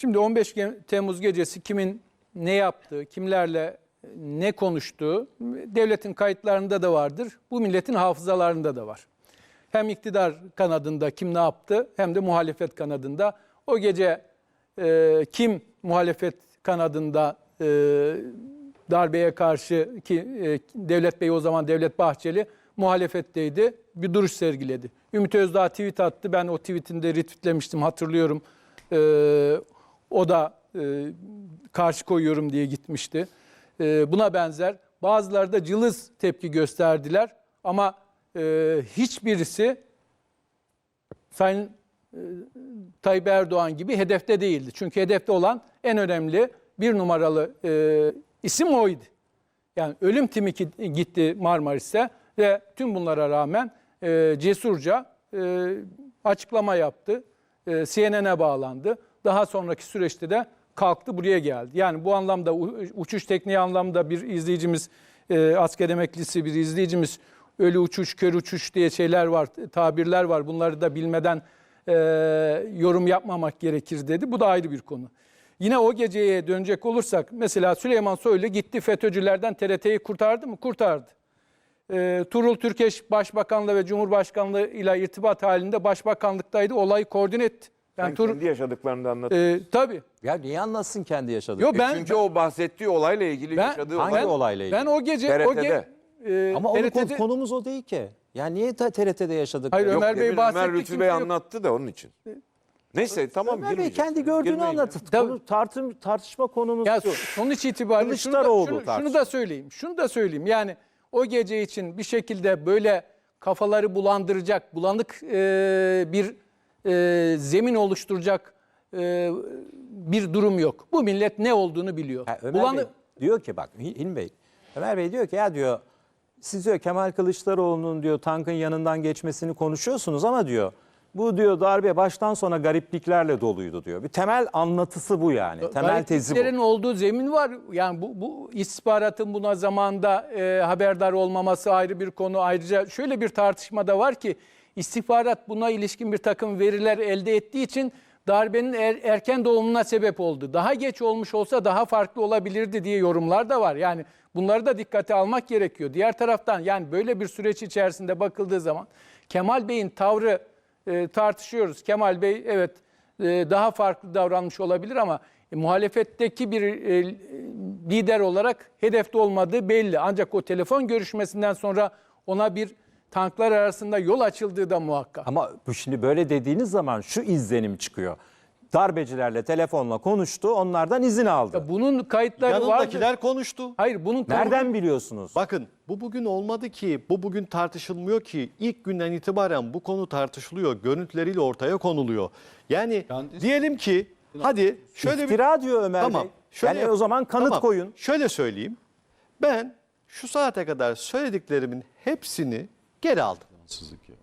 Şimdi 15 Ge- Temmuz gecesi kimin ne yaptığı, kimlerle ne konuştuğu devletin kayıtlarında da vardır. Bu milletin hafızalarında da var. Hem iktidar kanadında kim ne yaptı hem de muhalefet kanadında. O gece e, kim muhalefet kanadında e, darbeye karşı ki e, Devlet Bey o zaman Devlet Bahçeli muhalefetteydi. Bir duruş sergiledi. Ümit Özdağ tweet attı. Ben o tweetini retweetlemiştim hatırlıyorum. E, o da e, karşı koyuyorum diye gitmişti. E, buna benzer bazıları da cılız tepki gösterdiler ama e, hiçbirisi Sayın e, Tayyip Erdoğan gibi hedefte değildi. Çünkü hedefte olan en önemli bir numaralı e, isim oydu. Yani ölüm timi gitti Marmaris'e ve tüm bunlara rağmen e, cesurca e, açıklama yaptı. E, CNN'e bağlandı. Daha sonraki süreçte de kalktı buraya geldi. Yani bu anlamda uçuş tekniği anlamda bir izleyicimiz, e, asker emeklisi bir izleyicimiz ölü uçuş, kör uçuş diye şeyler var, tabirler var. Bunları da bilmeden e, yorum yapmamak gerekir dedi. Bu da ayrı bir konu. Yine o geceye dönecek olursak mesela Süleyman Soylu gitti FETÖ'cülerden TRT'yi kurtardı mı? Kurtardı. E, Turul Türkeş Başbakanlığı ve Cumhurbaşkanlığı ile irtibat halinde başbakanlıktaydı. Olayı koordine etti. Yani Sen Tur, kendi yaşadıklarını da anlat. e, tabii. Ya niye anlatsın kendi yaşadığı? Yo ben Çünkü o bahsettiği olayla ilgili ben, yaşadığı Hangi olay. olayla ilgili? Ben o gece o ge, TRT'de. e, Ama TRT'de konumuz o değil ki. Yani niye ta- TRT'de yaşadık? Hayır, Yok, Ömer Bey Ömer, bahsetti, Ömer Lütfü Bey yok. anlattı da onun için. Neyse tamam Ömer Bey kendi gördüğünü. Tabii. Konu, tartım, tartışma konumuz Ya şu. sonuç itibariyle şunu da, şunu, şunu da söyleyeyim. Şunu da söyleyeyim. Yani o gece için bir şekilde böyle kafaları bulandıracak, bulanık e, bir e, zemin oluşturacak e, bir durum yok. Bu millet ne olduğunu biliyor. Ha, Ömer Bulanı- Bey diyor ki bak Hil- Hilmi Bey. Ömer Bey diyor ki ya diyor siz diyor Kemal Kılıçdaroğlu'nun diyor tankın yanından geçmesini konuşuyorsunuz ama diyor bu diyor darbe baştan sona garipliklerle doluydu diyor. Bir temel anlatısı bu yani. Temel tezi bu. Olduğu zemin var. Yani bu, bu istihbaratın buna zamanda e, haberdar olmaması ayrı bir konu. Ayrıca şöyle bir tartışma da var ki istihbarat buna ilişkin bir takım veriler elde ettiği için darbenin er- erken doğumuna sebep oldu. Daha geç olmuş olsa daha farklı olabilirdi diye yorumlar da var. Yani bunları da dikkate almak gerekiyor. Diğer taraftan yani böyle bir süreç içerisinde bakıldığı zaman Kemal Bey'in tavrı e, tartışıyoruz. Kemal Bey evet e, daha farklı davranmış olabilir ama e, muhalefetteki bir e, lider olarak hedefte olmadığı belli. Ancak o telefon görüşmesinden sonra ona bir tanklar arasında yol açıldığı da muhakkak. Ama bu şimdi böyle dediğiniz zaman şu izlenim çıkıyor. Darbecilerle telefonla konuştu, onlardan izin aldı. Bunun kayıtları vardır. Yanındakiler konuştu. Hayır bunun Nereden biliyorsunuz? Bakın bu bugün olmadı ki, bu bugün tartışılmıyor ki. İlk günden itibaren bu konu tartışılıyor, görüntüleriyle ortaya konuluyor. Yani diyelim ki, hadi şöyle İftira diyor Ömer Tamam. Bey. Şöyle yani o zaman kanıt Tamam, koyun. Şöyle söyleyeyim. Ben şu saate kadar söylediklerimin hepsini geri aldım.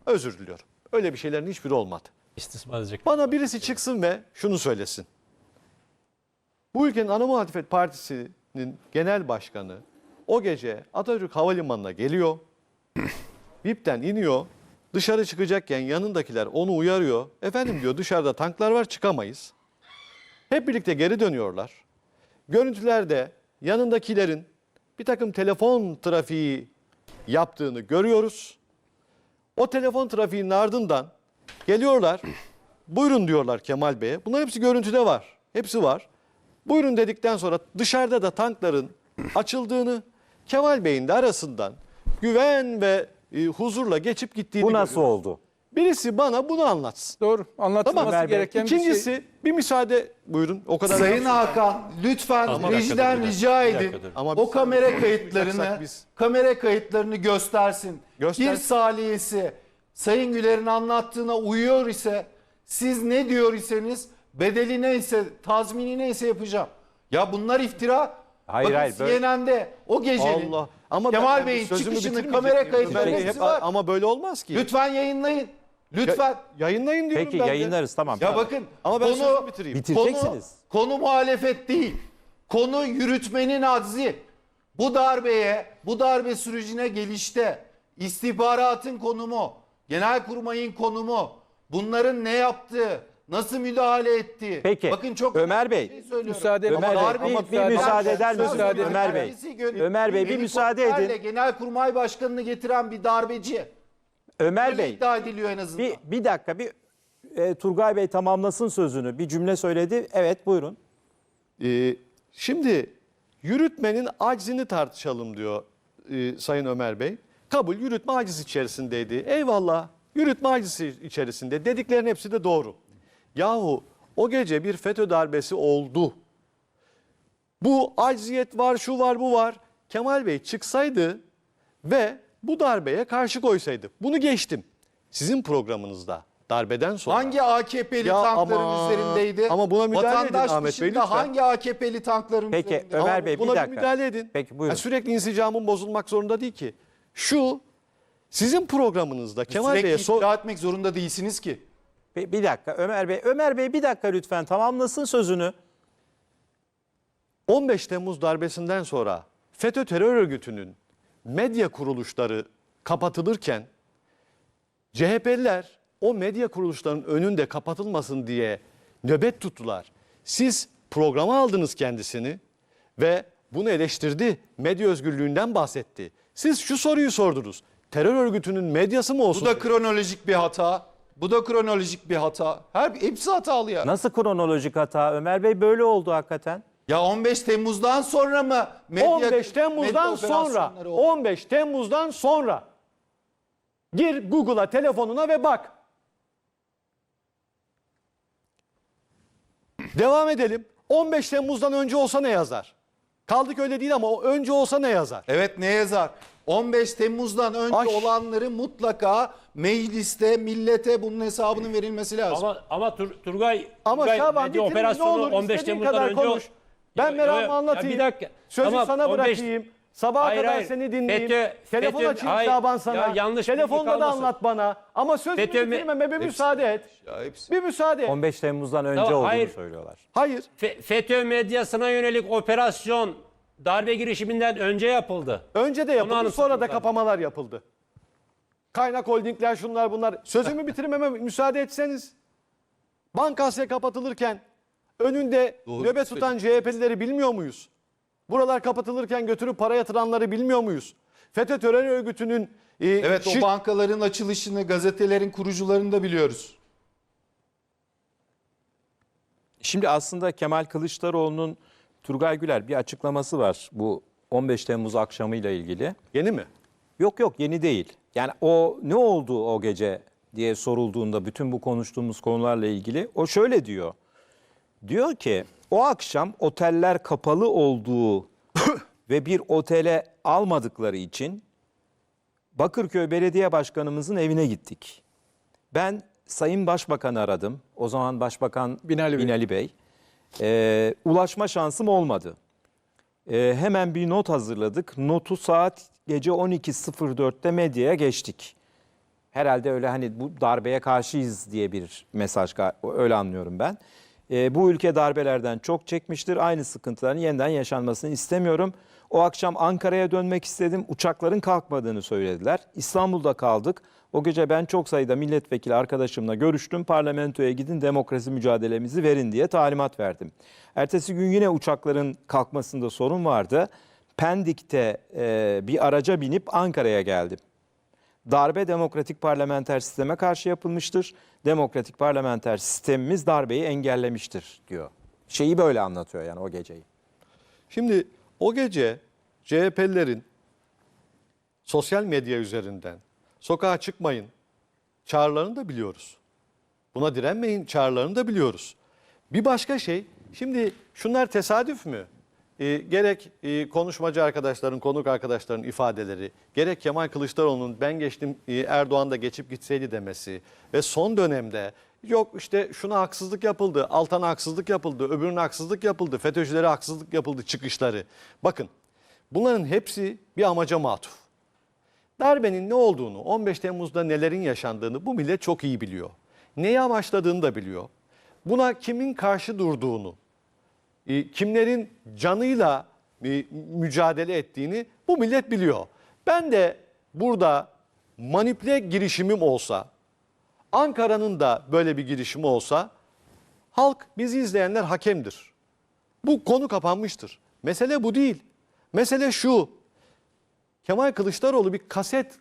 Özür diliyorum. Öyle bir şeylerin hiçbiri olmadı. İstismar edecek. Bana birisi çıksın ve şunu söylesin. Bu ülkenin ana muhalefet partisinin genel başkanı o gece Atatürk Havalimanı'na geliyor. VIP'ten iniyor. Dışarı çıkacakken yanındakiler onu uyarıyor. Efendim diyor dışarıda tanklar var çıkamayız. Hep birlikte geri dönüyorlar. Görüntülerde yanındakilerin bir takım telefon trafiği yaptığını görüyoruz. O telefon trafiğinin ardından geliyorlar. Buyurun diyorlar Kemal Bey'e. Bunların hepsi görüntüde var. Hepsi var. Buyurun dedikten sonra dışarıda da tankların açıldığını, Kemal Bey'in de arasından güven ve e, huzurla geçip gittiğini Bu nasıl görüyoruz. oldu? Birisi bana bunu anlatsın. doğru anlatılması Tamam. gereken bir şey. İkincisi bir müsaade buyurun. O kadar Sayın Hakan lütfen Ama bir rejiden dakika, rica bir dakika, edin. dur. Ama o biz- kamera kayıtlarını biz- kamera kayıtlarını göstersin. Göster- Bir saliyesi Sayın Güler'in anlattığına uyuyor ise siz ne diyor iseniz bedeli neyse tazmini neyse yapacağım. Ya bunlar iftira. Hayır, Bakın hayır, böyle- CNN'de o gecenin Allah. Ama Kemal ben Bey'in sözümü çıkışının kamera kayıtları hepsi hep- var. Ama böyle olmaz ki. Lütfen yayınlayın. Lütfen. Ya- yayınlayın diyorum Peki ben de. yayınlarız tamam. Ya tamam. bakın Ama ben konu, sözümü bitireyim. Bitireceksiniz. Konu, konu muhalefet değil. Konu yürütmenin aczi. Bu darbeye, bu darbe sürecine gelişte istihbaratın konumu, genelkurmayın konumu, bunların ne yaptığı, nasıl müdahale etti? Peki, Bakın çok Ömer Bey, bir şey söylüyorum. müsaade edin. Ömer Darbe- Bey, bir, müsaade- eder misiniz edin. Ömer Bey? Ömer Bey, bir müsaade edin. Genelkurmay Başkanı'nı getiren bir darbeci. Ömer Öyle Bey, iddia ediliyor en azından. bir, bir dakika bir e, Turgay Bey tamamlasın sözünü. Bir cümle söyledi. Evet buyurun. Ee, şimdi yürütmenin aczini tartışalım diyor e, Sayın Ömer Bey. Kabul yürütme aciz içerisindeydi. Eyvallah yürütme acizi içerisinde. Dediklerin hepsi de doğru. Yahu o gece bir FETÖ darbesi oldu. Bu acziyet var, şu var, bu var. Kemal Bey çıksaydı ve bu darbeye karşı koysaydı. Bunu geçtim. Sizin programınızda darbeden sonra. Hangi AKP'li Ya tankların ama- üzerindeydi? ama buna müdahale edin Vatandaş Ahmet Bey, dışında lütfen. hangi AKP'li tankların Peki üzerindeydi? Ömer Bey buna bir dakika. müdahale edin. Peki buyurun. Ha, sürekli insicamın bozulmak zorunda değil ki. Şu sizin programınızda Kemal Sürekli Bey'e sor... iftira etmek zorunda değilsiniz ki. Bir, bir dakika Ömer Bey. Ömer Bey bir dakika lütfen tamamlasın sözünü. 15 Temmuz darbesinden sonra FETÖ terör örgütünün medya kuruluşları kapatılırken CHP'liler o medya kuruluşlarının önünde kapatılmasın diye nöbet tuttular. Siz programa aldınız kendisini ve bunu eleştirdi. Medya özgürlüğünden bahsetti. Siz şu soruyu sordunuz. Terör örgütünün medyası mı olsun? Bu da kronolojik bir hata. Bu da kronolojik bir hata. Her hepsi hatalı ya. Nasıl kronolojik hata Ömer Bey böyle oldu hakikaten. Ya 15 Temmuz'dan sonra mı medya 15 Temmuz'dan medya sonra operasyonları oldu? 15 Temmuz'dan sonra gir Google'a telefonuna ve bak. Devam edelim. 15 Temmuz'dan önce olsa ne yazar? Kaldık öyle değil ama o önce olsa ne yazar? Evet ne yazar? 15 Temmuz'dan önce Aş- olanları mutlaka mecliste, millete bunun hesabının verilmesi lazım. Ama ama Tur, Turgay, Ama Turgay Şaban medya bitirme ne operasyonu olur 15 istediğin Temmuz'dan kadar önce konuş. Ben Ya- ya- meramı ya anlatayım. bir dakika. Sözü Tamam, sana 15 bırakayım. Sabaha Hayır, kadar hayır. seni dinleyeyim. FETÖ- Telefon FETÖ açayım hayır. Şaban sana. Ya yanlış Telefonda da anlat bana. Ama sözümü FETÖ- bitirmeme bir müsaade et. Ya hepsi. Bir müsaade et. 15 Temmuz'dan önce Tamam, olduğunu hayır. söylüyorlar. Hayır. Fe- FETÖ medyasına yönelik operasyon darbe girişiminden önce yapıldı. Önce de Onu yapıldı sonra da kapamalar yapıldı. Kaynak holdingler şunlar bunlar. Sözümü bitirmeme müsaade etseniz. Banka Asya kapatılırken önünde Doğru nöbet tutan CHP'lileri bilmiyor muyuz? Buralar kapatılırken götürüp para yatıranları bilmiyor muyuz? FETÖ terör örgütünün e, Evet şir- o bankaların açılışını, gazetelerin kurucularını da biliyoruz. Şimdi aslında Kemal Kılıçdaroğlu'nun Turgay Güler bir açıklaması var bu 15 Temmuz akşamıyla ilgili. yeni mi? Yok yok yeni değil. Yani o ne oldu o gece diye sorulduğunda bütün bu konuştuğumuz konularla ilgili o şöyle diyor. Diyor ki o akşam oteller kapalı olduğu ve bir otele almadıkları için Bakırköy Belediye Başkanımızın evine gittik. Ben Sayın Başbakan'ı aradım. O zaman Başbakan Binali Bey. Binali Bey. Ee, ulaşma şansım olmadı. Ee, hemen bir not hazırladık. Notu saat gece 12.04'te medyaya geçtik. Herhalde öyle hani bu darbeye karşıyız diye bir mesaj öyle anlıyorum ben. Ee, bu ülke darbelerden çok çekmiştir. Aynı sıkıntıların yeniden yaşanmasını istemiyorum. O akşam Ankara'ya dönmek istedim. Uçakların kalkmadığını söylediler. İstanbul'da kaldık. O gece ben çok sayıda milletvekili arkadaşımla görüştüm. Parlamentoya gidin demokrasi mücadelemizi verin diye talimat verdim. Ertesi gün yine uçakların kalkmasında sorun vardı. Pendik'te e, bir araca binip Ankara'ya geldim. Darbe demokratik parlamenter sisteme karşı yapılmıştır. Demokratik parlamenter sistemimiz darbeyi engellemiştir diyor. Şeyi böyle anlatıyor yani o geceyi. Şimdi o gece CHP'lilerin sosyal medya üzerinden sokağa çıkmayın çağrılarını da biliyoruz. Buna direnmeyin çağrılarını da biliyoruz. Bir başka şey, şimdi şunlar tesadüf mü? Ee, gerek e, konuşmacı arkadaşların, konuk arkadaşların ifadeleri, gerek Kemal Kılıçdaroğlu'nun ben geçtim e, Erdoğan da geçip gitseydi demesi ve son dönemde yok işte şuna haksızlık yapıldı, Altan'a haksızlık yapıldı, öbürüne haksızlık yapıldı, FETÖ'cülere haksızlık yapıldı çıkışları. Bakın bunların hepsi bir amaca matuf. Darbenin ne olduğunu, 15 Temmuz'da nelerin yaşandığını bu millet çok iyi biliyor. Neyi amaçladığını da biliyor. Buna kimin karşı durduğunu, e, kimlerin canıyla e, mücadele ettiğini bu millet biliyor. Ben de burada manipüle girişimim olsa, Ankara'nın da böyle bir girişimi olsa Halk bizi izleyenler hakemdir. Bu konu kapanmıştır. Mesele bu değil. Mesele şu. Kemal Kılıçdaroğlu bir kaset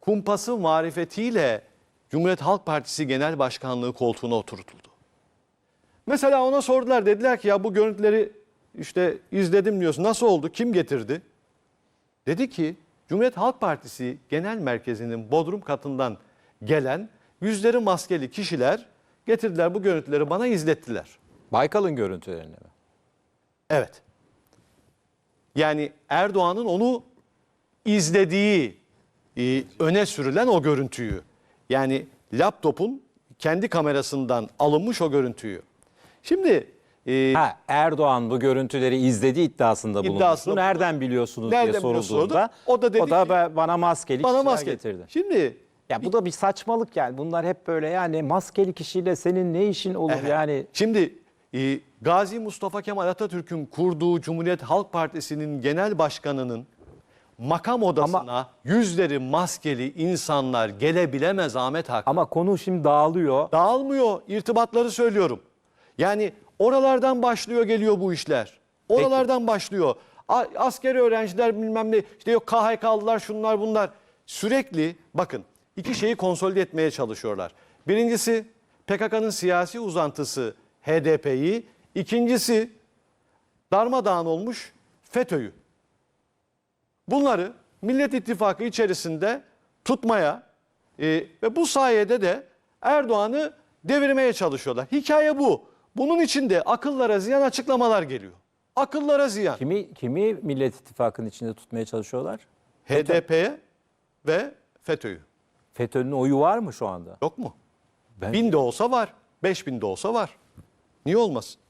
kumpası marifetiyle Cumhuriyet Halk Partisi Genel Başkanlığı koltuğuna oturtuldu. Mesela ona sordular dediler ki ya bu görüntüleri işte izledim diyorsun nasıl oldu kim getirdi? Dedi ki Cumhuriyet Halk Partisi Genel Merkezi'nin bodrum katından gelen yüzleri maskeli kişiler getirdiler bu görüntüleri bana izlettiler. Baykal'ın görüntülerini mi? Evet. Yani Erdoğan'ın onu izlediği, e, öne sürülen o görüntüyü. Yani laptopun kendi kamerasından alınmış o görüntüyü. Şimdi e, Ha, Erdoğan bu görüntüleri izlediği iddiasında bulundu. İddiasında- Nereden biliyorsunuz Nereden diye biliyorsunuz sorulduğunda sordu. O da dedi ki- ba- bana maskeli bana kişiler maske getirdi. Şimdi Ya bu da bir saçmalık yani. Bunlar hep böyle yani maskeli kişiyle senin ne işin olur Evet. yani. Şimdi e, Gazi Mustafa Kemal Atatürk'ün kurduğu Cumhuriyet Halk Partisi'nin genel başkanının makam odasına yüzleri maskeli insanlar gelebilemez Ahmet Hakan. Ama konu şimdi dağılıyor. Dağılmıyor. irtibatları söylüyorum. Yani oralardan başlıyor geliyor bu işler. Oralardan başlıyor. A- Askeri öğrenciler bilmem ne işte yok KHK'lılar şunlar bunlar. Sürekli bakın iki şeyi konsolide etmeye çalışıyorlar. Birincisi PKK'nın siyasi uzantısı HDP'yi. İkincisi darmadağın olmuş FETÖ'yü. Bunları Millet İttifakı içerisinde tutmaya e, ve bu sayede de Erdoğan'ı devirmeye çalışıyorlar. Hikaye bu. Bunun için de akıllara ziyan açıklamalar geliyor. Akıllara ziyan. Kimi kimi Millet İttifakı'nın içinde tutmaya çalışıyorlar? HDP'ye ve FETÖ'yü. FETÖ'nün oyu var mı şu anda? Yok mu? Ben- Bin de olsa var. Beş bin de olsa var. Niye olmasın?